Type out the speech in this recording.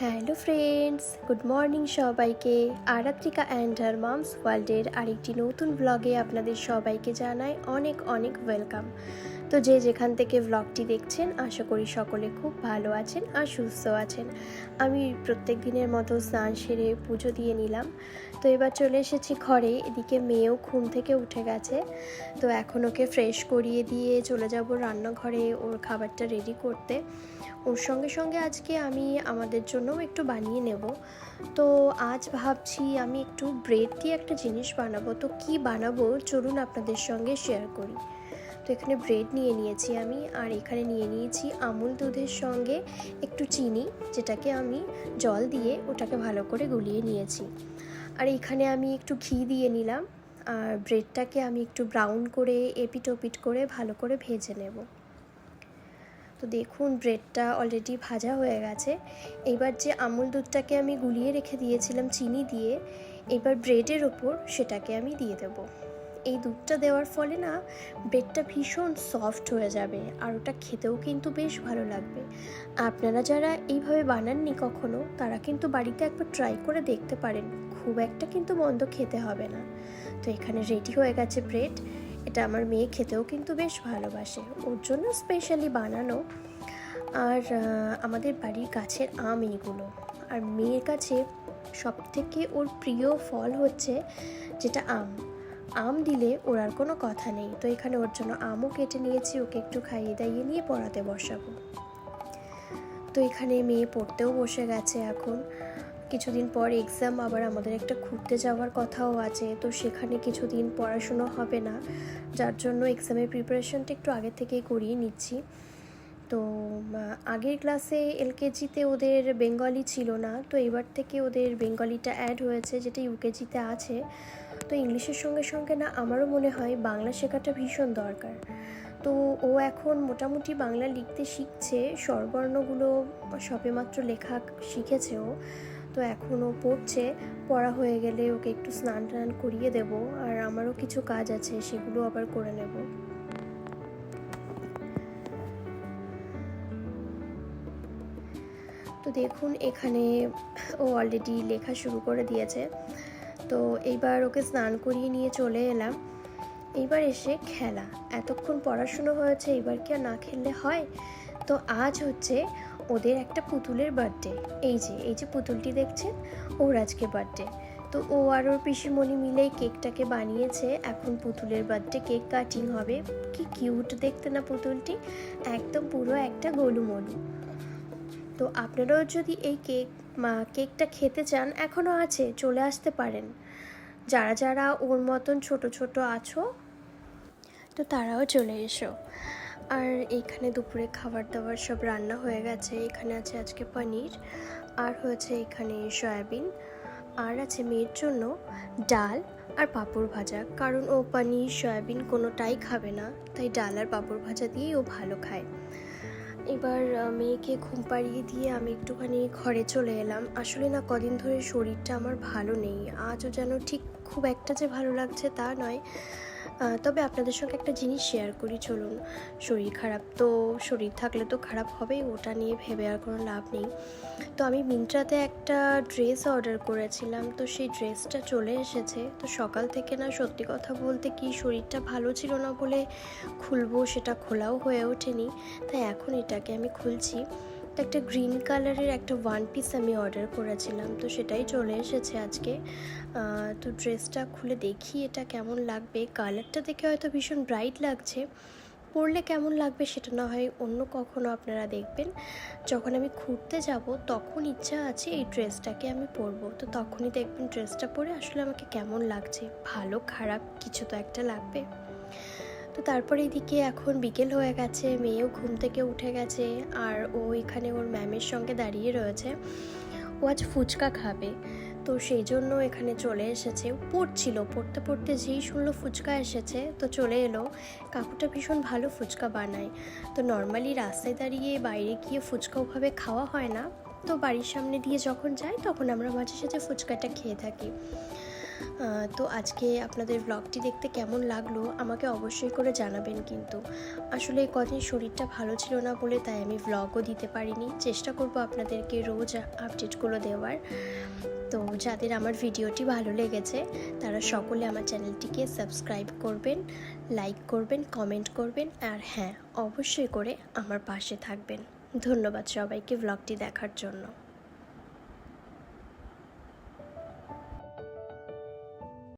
Hello friends, good morning সবাইকে। Aratrika and her mum's ওয়ার্ল্ডের আরেকটি নতুন ব্লগে আপনাদের সবাইকে জানাই অনেক অনেক ওয়েলকাম তো যে যেখান থেকে ব্লগটি দেখছেন, আশা করি সকলে খুব ভালো আছেন আর সুস্থ আছেন। আমি প্রত্যেক দিনের মতো স্নান সেরে পুজো দিয়ে নিলাম। তো এবার চলে এসেছি ঘরে, এদিকে মেয়েও ঘুম থেকে উঠে গেছে। তো এখন ওকে ফ্রেশ করিয়ে দিয়ে চলে যাব রান্নাঘরে ওর খাবারটা রেডি করতে। ওর সঙ্গে সঙ্গে আজকে আমি আমাদের জন্যও একটু বানিয়ে নেব। তো আজ ভাবছি আমি একটু ব্রেড দিয়ে একটা জিনিস বানাবো। তো কি বানাবো? চলুন আপনাদের সঙ্গে শেয়ার করি। তো এখানে ব্রেড নিয়ে নিয়েছি আমি, আর এখানে নিয়ে নিয়েছি আমুল দুধের সঙ্গে একটু চিনি, যেটাকে আমি জল দিয়ে ওটাকে ভালো করে গুলিয়ে নিয়েছি। আর এখানে আমি একটু ঘি দিয়ে নিলাম, আর ব্রেডটাকে আমি একটু ব্রাউন করে এপিট ওপিট করে ভালো করে ভেজে নেব। তো দেখুন ব্রেডটা অলরেডি ভাজা হয়ে গেছে। এবার যে আমুল দুধটাকে আমি গুলিয়ে রেখে দিয়েছিলাম চিনি দিয়ে, এবার ব্রেডের ওপর সেটাকে আমি দিয়ে দেব। এই দুধটা দেওয়ার ফলে না ব্রেডটা ভীষণ সফট হয়ে যাবে আর ওটা খেতেও কিন্তু বেশ ভালো লাগবে। আপনারা যারা এইভাবে বানাননি কখনো, তারা কিন্তু বাড়িতে একবার ট্রাই করে দেখতে পারেন। খুব একটা কিন্তু মন্দ খেতে হবে না। তো এখানে রেডি হয়ে গেছে ব্রেড এটা আমার মেয়ে খেতেও কিন্তু বেশ ভালোবাসে। ওর জন্য স্পেশালি বানানো। আর আমাদের বাড়ির গাছের আম এইগুলো। আর মেয়ের কাছে সব থেকে ওর প্রিয় ফল হচ্ছে যেটা আম। আম দিলে ওর আর কোনো কথা নেই। তো এখানে ওর জন্য আমও কেটে নিয়েছি, ওকে একটু খাইয়ে দাইয়ে নিয়ে পড়াতে বসাবো। তো এখানে মেয়ে পড়তেও বসে গেছে এখন। কিছুদিন পর এক্সাম আবার আমাদের একটা ঘুরতে যাওয়ার কথাও আছে। তো সেখানে কিছুদিন পড়াশুনো হবে না, যার জন্য এক্সামের প্রিপারেশনটা একটু আগে থেকেই করিয়ে নিচ্ছি। তো আগের ক্লাসে এলকেজিতে ওদের বেঙ্গলি ছিল না, তো এবার থেকে ওদের বেঙ্গলিটা অ্যাড হয়েছে, যেটা ইউকেজিতে আছে। তো ইংলিশের সঙ্গে সঙ্গে না আমারও মনে হয় বাংলা শেখাটা ভীষণ দরকার। তো ও এখন মোটামুটি বাংলা লিখতে শিখছে, স্বরবর্ণগুলো সবেমাত্র লেখা শিখেছে ও। তো এখনও পড়ছে, পড়া হয়ে গেলে ওকে একটু স্নান টান করিয়ে দেব আর আমারও কিছু কাজ আছে সেগুলো আবার করে নেব। তো দেখুন এখানে ও অলরেডি লেখা শুরু করে দিয়েছে। তো এইবার ওকে স্নান করিয়ে নিয়ে চলে এলাম। এইবার এসে খেলা। এতক্ষণ পড়াশুনো হয়েছে, এইবার কি আর না খেললে হয়? তো আজ হচ্ছে ওদের একটা পুতুলের বার্থডে এই যে এই যে পুতুলটি দেখছেন? ওর আজকে বার্থডে তো ও আর ওর পিসিমণি মিলেই কেকটাকে বানিয়েছে। এখন পুতুলের বার্থডে কেক কাটিং হবে। কি কিউট দেখতে না পুতুলটি? একদম পুরো একটা গোলুমলু। তো আপনারাও যদি এই কেক কেকটা খেতে চান এখনও আছে, চলে আসতে পারেন। যারা যারা ওর মতন ছোট ছোট আছো, তো তারাও চলে এসো। আর এখানে দুপুরে খাবার দাবার সব রান্না হয়ে গেছে। এখানে আছে আজকে পনির, আর হয়েছে এখানে সয়াবিন, আর আছে মেয়ের জন্য ডাল আর পাঁপড় ভাজা। কারণ ও পনির, সয়াবিন কোনোটাই খাবে না, তাই ডাল আর পাঁপড় ভাজা দিয়েই ও ভালো খায়। এবার মেয়েকে ঘুম পাড়িয়ে দিয়ে আমি একটুখানি ঘরে চলে এলাম। আসলে না, কদিন ধরে শরীরটা আমার ভালো নেই। আজও যেন ঠিক খুব একটা যে ভালো লাগছে তা নয়। তবে আপনাদের সঙ্গে একটা জিনিস শেয়ার করি, চলুন। শরীর খারাপ তো, শরীর থাকলে তো খারাপ হবেই, ওটা নিয়ে ভেবে আর কোনো লাভ নেই। তো আমি মিন্ত্রাতে একটা ড্রেস অর্ডার করেছিলাম, তো সেই ড্রেসটা চলে এসেছে। তো সকাল থেকে না, সত্যি কথা বলতে কি শরীরটা ভালো ছিল না বলে খুলবো সেটা খোলাও হয়ে ওঠেনি। তাই এখন এটাকে আমি খুলছি। একটা গ্রিন কালারের একটা ওয়ান পিস আমি অর্ডার করেছিলাম, তো সেটাই চলে এসেছে আজকে। তো ড্রেসটা খুলে দেখি এটা কেমন লাগবে। কালারটা দেখে হয়তো ভীষণ ব্রাইট লাগছে। পরলে কেমন লাগবে সেটা না হয় অন্য কখনো আপনারা দেখবেন। যখন আমি ঘুরতে যাব, তখন ইচ্ছা আছে এই ড্রেসটাকে আমি পরবো। তো তখনই দেখবেন ড্রেসটা পরে আসলে আমাকে কেমন লাগছে। ভালো, খারাপ, কিছু তো একটা লাগবে। তো তারপরে এদিকে এখন বিকেল হয়ে গেছে, মেয়েও ঘুম থেকে উঠে গেছে আর ও এখানে ওর ম্যামের সঙ্গে দাঁড়িয়ে রয়েছে। ও আজ ফুচকা খাবে, তো সেই জন্য এখানে চলে এসেছে। পড়ছিল, পড়তে পড়তে যেই শুনলো ফুচকা এসেছে, তো চলে এলো। কাকুটা ভীষণ ভালো ফুচকা বানায়। তো নর্মালি রাস্তায় দাঁড়িয়ে বাইরে গিয়ে ফুচকা ওভাবে খাওয়া হয় না। তো বাড়ির সামনে দিয়ে যখন যাই তখন আমরা মাঝে সাঝে ফুচকাটা খেয়ে থাকি। তো আজকে আপনাদের ব্লগটি দেখতে কেমন লাগল আমাকে অবশ্যই করে জানাবেন কিন্তু। আসলে কদিন শরীরটা ভালো ছিল না বলে তাই আমি ব্লগও দিতে পারিনি। চেষ্টা করব আপনাদেরকে রোজ আপডেটগুলো দেওয়ার। তো যাদের আমার ভিডিওটি ভালো লেগেছে, তারা সকলে আমার চ্যানেলটিকে সাবস্ক্রাইব করবেন লাইক করবেন কমেন্ট করবেন আর হ্যাঁ অবশ্যই করে আমার পাশে থাকবেন। ধন্যবাদ সবাইকে ব্লগটি দেখার জন্য।